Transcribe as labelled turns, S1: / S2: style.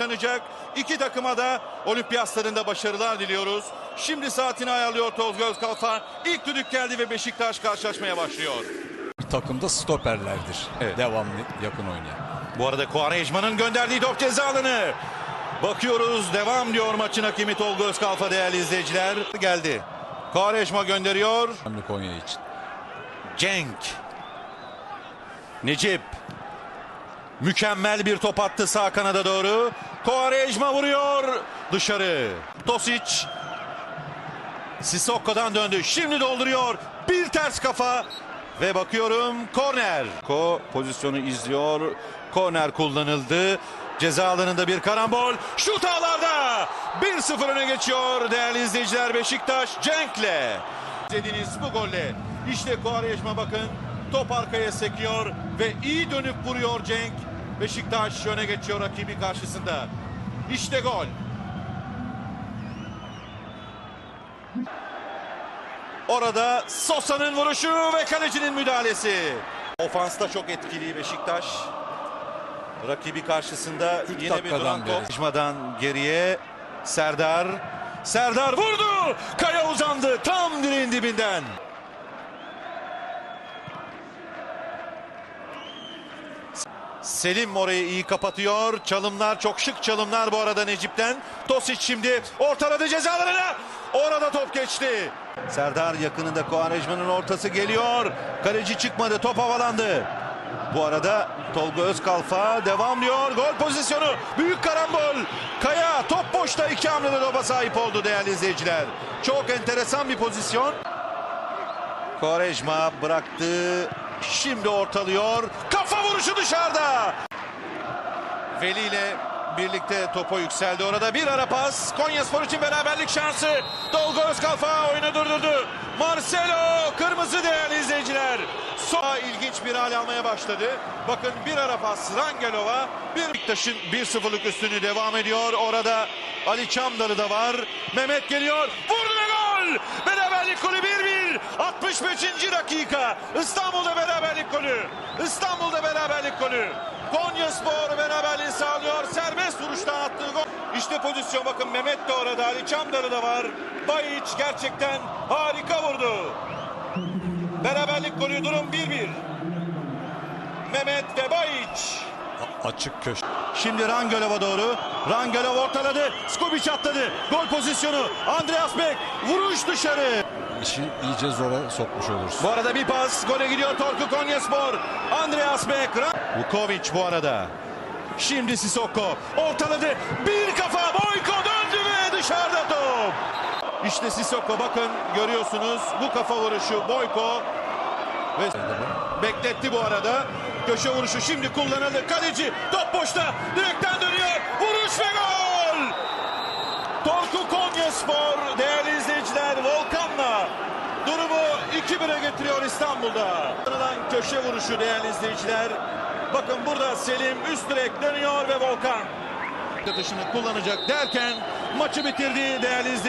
S1: tanıyacak. İki takıma da olimpiyatlarında başarılar diliyoruz. Şimdi saatini ayarlıyor Tolga Özkalfa. İlk düdük geldi ve Beşiktaş karşılaşmaya başlıyor.
S2: Bir takımda stoperlerdir.
S1: Evet.
S2: Devamlı yakın oynayan.
S1: Bu arada Kuarejma'nın gönderdiği top ceza alanı. Bakıyoruz devam diyor maçın hakemi Tolga Özkalfa değerli izleyiciler. Geldi. Kuarejma gönderiyor.
S2: Konya için.
S1: Cenk. Necip. Mükemmel bir top attı sağ kanada doğru. Kovarejma vuruyor. Dışarı. Tosic. Sissoko'dan döndü. Şimdi dolduruyor. Bir ters kafa. Ve bakıyorum korner. Ko pozisyonu izliyor. Korner kullanıldı. Ceza alanında bir karambol. Şut ağlarda. 1-0 öne geçiyor değerli izleyiciler Beşiktaş Cenk'le. İzlediğiniz bu golle işte Kuarejma bakın top arkaya sekiyor ve iyi dönüp vuruyor Cenk. Beşiktaş öne geçiyor rakibi karşısında. İşte gol. Orada Sosa'nın vuruşu ve kalecinin müdahalesi. Ofansta çok etkili Beşiktaş. Rakibi karşısında yine bir duran top. Geriye Serdar. Serdar vurdu. Kaya uzandı tam direğin dibinden. Selim orayı iyi kapatıyor. Çalımlar çok şık çalımlar bu arada Necip'ten. Tosic şimdi ortaladı cezalarına. Orada top geçti. Serdar yakınında Kovarejman'ın ortası geliyor. Kaleci çıkmadı top havalandı. Bu arada Tolga Özkalfa devam diyor. Gol pozisyonu. Büyük karambol. Kaya top boşta iki hamlede topa sahip oldu değerli izleyiciler. Çok enteresan bir pozisyon. Kovarejma bıraktı. Şimdi ortalıyor. Vuruşu dışarıda. Veli ile birlikte topa yükseldi. Orada bir ara pas. Konya Spor için beraberlik şansı. Tolga Özkalfa oyunu durdurdu. Marcelo kırmızı değerli izleyiciler. Sonra ilginç bir hal almaya başladı. Bakın bir ara pas Rangelova. Bir Beşiktaş'ın 1-0'lık üstünü devam ediyor. Orada Ali Çamdalı da var. Mehmet geliyor. Vurdu ve gol. Beraberlik 1-1. 65. dakika. İstanbul'da beraberlik golü. İstanbul'da beraberlik golü. Konya Spor beraberliği sağlıyor. Serbest vuruştan attığı gol. İşte pozisyon bakın Mehmet de orada. Ali Çamdarı da var. Bayiç gerçekten harika vurdu. Beraberlik golü durum 1-1. Mehmet ve Bayiç.
S2: A- açık köşe.
S1: Şimdi Rangelov'a doğru. Rangelov ortaladı. Skubic atladı. Gol pozisyonu. Andreas Beck. Vuruş dışarı.
S2: İşi iyice zora sokmuş olursun.
S1: Bu arada bir pas. Gole gidiyor Torku Konyaspor. Andreas Beck. Vukovic bu arada. Şimdi Sissoko. Ortaladı. Bir kafa. Boyko döndü ve dışarıda top. İşte Sissoko bakın görüyorsunuz. Bu kafa vuruşu Boyko. Ve bekletti bu arada. Köşe vuruşu şimdi kullanıldı. Kaleci top boşta. Direkten dönüyor. Vuruş ve gol. Torku Konyaspor değerli izleyiciler Volkan'la durumu 2-1'e getiriyor İstanbul'da. Tanınan köşe vuruşu değerli izleyiciler. Bakın burada Selim üst direk dönüyor ve Volkan atışını kullanacak derken maçı bitirdi değerli izleyiciler.